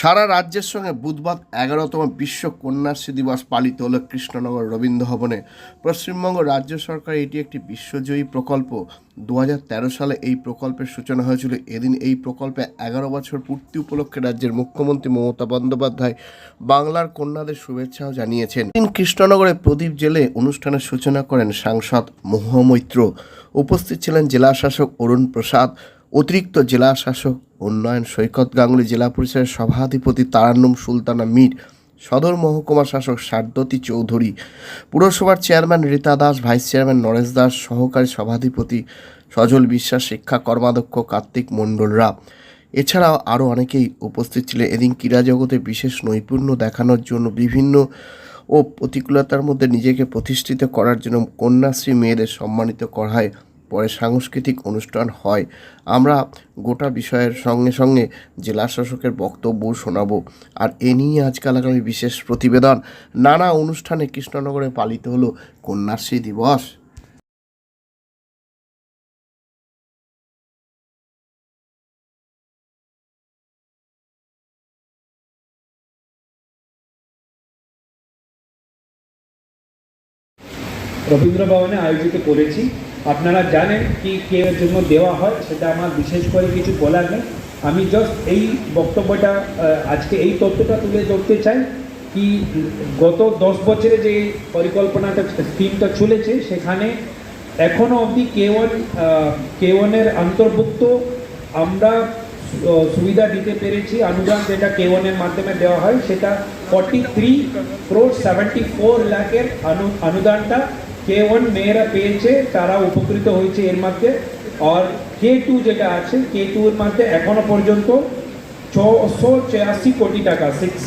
সারা রাজ্যের সঙ্গে বুধবার এগারোতম বিশ্ব কন্যাশ্রী দিবস পালিত হলো কৃষ্ণনগর রবীন্দ্র ভবনে। পশ্চিমবঙ্গ রাজ্য সরকার এটি একটি বিশ্বজয়ী প্রকল্প। দু হাজার তেরো সালে এই প্রকল্পের সূচনা হয়েছিল। এদিন এই প্রকল্পে এগারো বছর পূর্তি উপলক্ষে রাজ্যের মুখ্যমন্ত্রী মমতা বন্দ্যোপাধ্যায় বাংলার কন্যাদের শুভেচ্ছাও জানিয়েছেন। এদিন কৃষ্ণনগরে প্রদীপ জেলে অনুষ্ঠানের সূচনা করেন সাংসদ মহামৈত্র উপস্থিত ছিলেন জেলা শাসক অরুণ প্রসাদ। অতিরিক্ত জেলা শাসক উন্নয়ন সৈকত গাঙ্গুলি জেলা পরিষদের সভাধিপতি তারান্নুম সুলতানা মীর, সদর মহকুমা শাসক সারদতী চৌধুরী, পুরসভার chairman Rita Das, vice chairman Naresh Das, সহকারী সভাধিপতি সজল বিশ্বাস, শিক্ষা কর্মাধ্যক্ষ কার্তিক মণ্ডলরা। এছাড়াও আরও অনেকেই উপস্থিত ছিলেন। এদিন ক্রীড়া জগতে বিশেষ নৈপুণ্য দেখানোর জন্য বিভিন্ন ও প্রতিকূলতার মধ্যে নিজেকে প্রতিষ্ঠিত করার জন্য কন্যাশ্রী মেয়েদের সম্মানিত করা হয়। পরে সাংস্কৃতিক অনুষ্ঠান হয়। আমরা গোটা বিষয়ের সঙ্গে সঙ্গে জেলা শাসকের বক্তব্য শোনাবো। আর এ নিয়ে আজকাল আগামী বিশেষ প্রতিবেদন। নানা অনুষ্ঠানে কৃষ্ণনগরে পালিত হলো কন্যাশ্রী দিবস। রবীন্দ্র ভবনে আয়োজিত করেছি আপনারা জানেন কি কে জন্য দেওয়া হয়, সেটা আমার বিশেষ করে কিছু বলার নেই। আমি জাস্ট এই বক্তব্যটা আজকে এই তথ্যটা তুলে ধরতে চাই কি গত দশ বছরে যে পরিকল্পনাটা স্কিমটা চলেছে, সেখানে এখনও অবধি কে ওয়ান কে ওয়ানের অন্তর্ভুক্ত আমরা সুবিধা দিতে পেরেছি, অনুদান যেটা কে ওয়ানের মাধ্যমে দেওয়া হয়, সেটা forty three crore seventy four লাখের অনুদানটা কে ওয়ান মেয়েরা পেয়েছে তারা উপকৃত হয়েছে এর মধ্যে। আর কে টু যেটা আছে কে টু এর মধ্যে এখনও পর্যন্ত ছশো ছিয়াশি কোটি টাকা six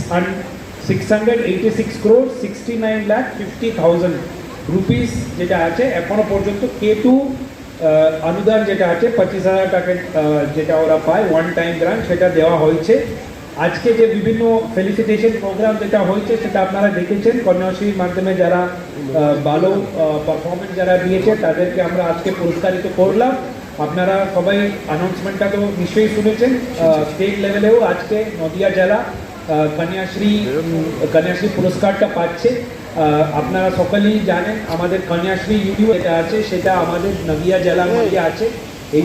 six hundred eighty six crore sixty nine lakh fifty thousand rupees যেটা আছে, এখনও পর্যন্ত কে টু অনুদান যেটা আছে, পঁচিশ হাজার টাকা যেটা ওরা পায় ওয়ান টাইম গ্রান্ট সেটা দেওয়া হয়েছে। আজকে যে বিভিন্ন ফেলিসিটেশন প্রোগ্রাম যেটা হয়েছে, সেটা আপনারা দেখেছেন। কন্যাশ্রীর মাধ্যমে যারা ভালো পারফরমেন্স যারা দিয়েছে, তাদেরকে আমরা আজকে পুরস্কারিত করলাম। আপনারা সবাই অ্যানাউন্সমেন্টটা তো নিশ্চয়ই শুনেছেন। স্টেট লেভেলেও আজকে নদিয়া জেলা কন্যাশ্রী কন্যাশ্রী পুরস্কারটা পাচ্ছে। আপনারা সকলেই জানেন, আমাদের কন্যাশ্রী ইউনিভার্সিটি আছে, সেটা আমাদের নদিয়া জেলার মধ্যে আছে। এই